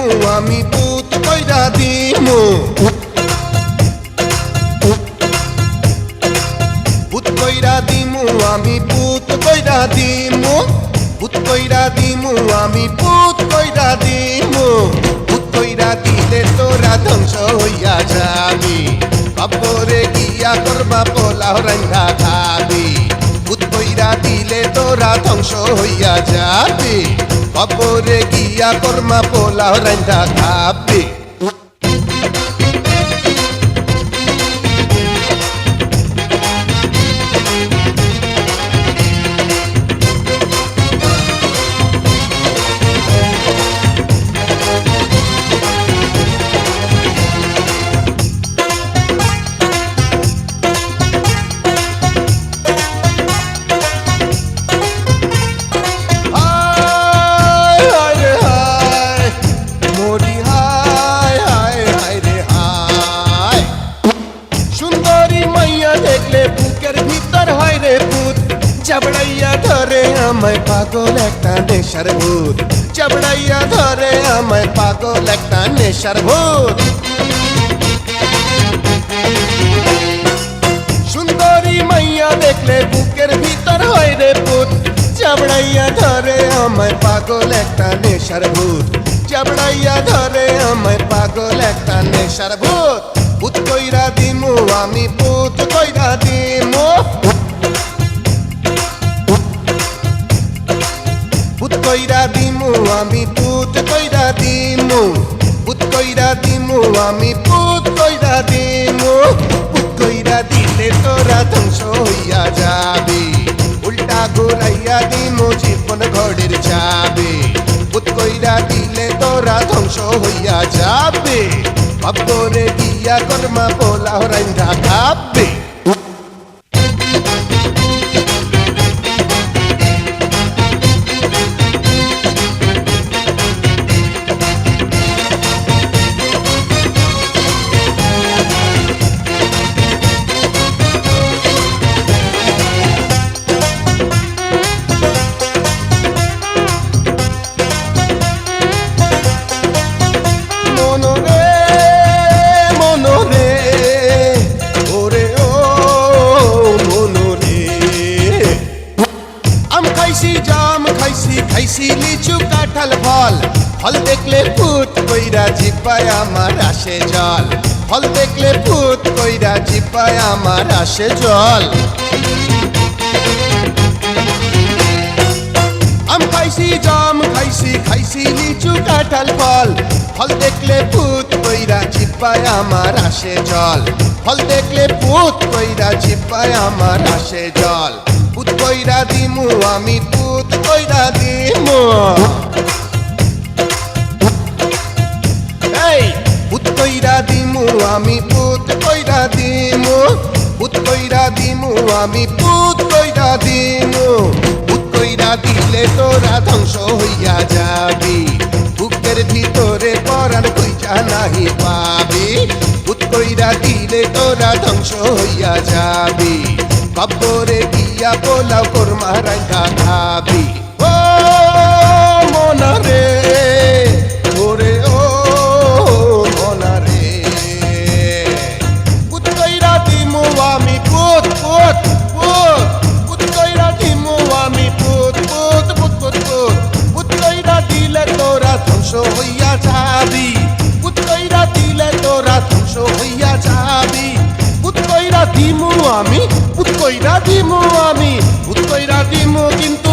দিমু, আমি পুত কইরা দিমু। পুত কইরা দিমু, আমি পুত কইরা দিমু। পুত কইরা দিমু, আমি পুত কইরা দিমু। পুত কইরা দিলে তোরা ধ্বংস হইয়া যাবি। বাপরে গিয়া করবা পোলাও রান্ধা খাবি। পুত কইরা দিলে তোরা ধ্বংস হইয়া যাবি। বাপরে গিয়া কর্মা পোলাও রান্না খাবি ধরে আমায় পাগল একটা নেশার ভূত। চাবড়াইয়া ধরে আমায় পাগল একটা নেশার ভূত। সুন্দরী মাইয়া দেখলে বুকের ভিতর হয় রে পুত। চাবড়াইয়া ধরে আমায় পাগল একটা নেশার ভূত। চাবড়াইয়া ধরে আমায় পাগল একটা নেশার ভূত। পুত কইরা দিমু, আমি পুত কইরা দিমু। কইরা দিমু, আমি পুত কইরা দিমু। পুত কইরা দিমু, আমি পুত কইরা দিমু। পুত কইরা দিলে তোরা ধ্বংস হইয়া যাবি। উল্টা ঘুরাইয়া দিমু, জীবন ঘড়ির যাবে পুত কইরা দিলে তোরা ধ্বংস হইয়া যাবে। বাপরে গিয়া কর্মা পোলা রান্ধা খাবে কাঁঠাল ফল। ফল দেখলে ভূত কইরা জিপায় আমার আসে জল। ফল দেখলে ভূত কইরা জিপায় আমার আসে জল। আম খাইছি, জাম খাইছি খাইছি লিচু কাঁঠাল ফল। ফল দেখলে ভূত কইরা চিপায় আমার আসে জল। ফল দেখলে ভূত কইরা চিপায় আমার আসে জল। ভূত কইরা দিমু, আমি ভূত কইরা দিমু। দিমু, আমি ভূত কইরা দিমু। ভূত কইরা দিলে তোরা ধ্বংস হইয়া যাবি। বুকের ভিতরে পরাণ কইরা নাহি পাবি। ভূত কইরা দিলে তোরা ধ্বংস হইয়া যাবি। কবরে গিয়া পোলাও কোরমা রাঙ্গা খাবি। ও মনারে। ওরে ধ্বংস হইয়া যাবি। পুত্রইরা দিলে তোরা ধ্বংস হইয়া যাবি। পুত্রইরা দিমু আমি পুত্রইরা দিমু আমি পুত্রইরা দিমু কিন্তু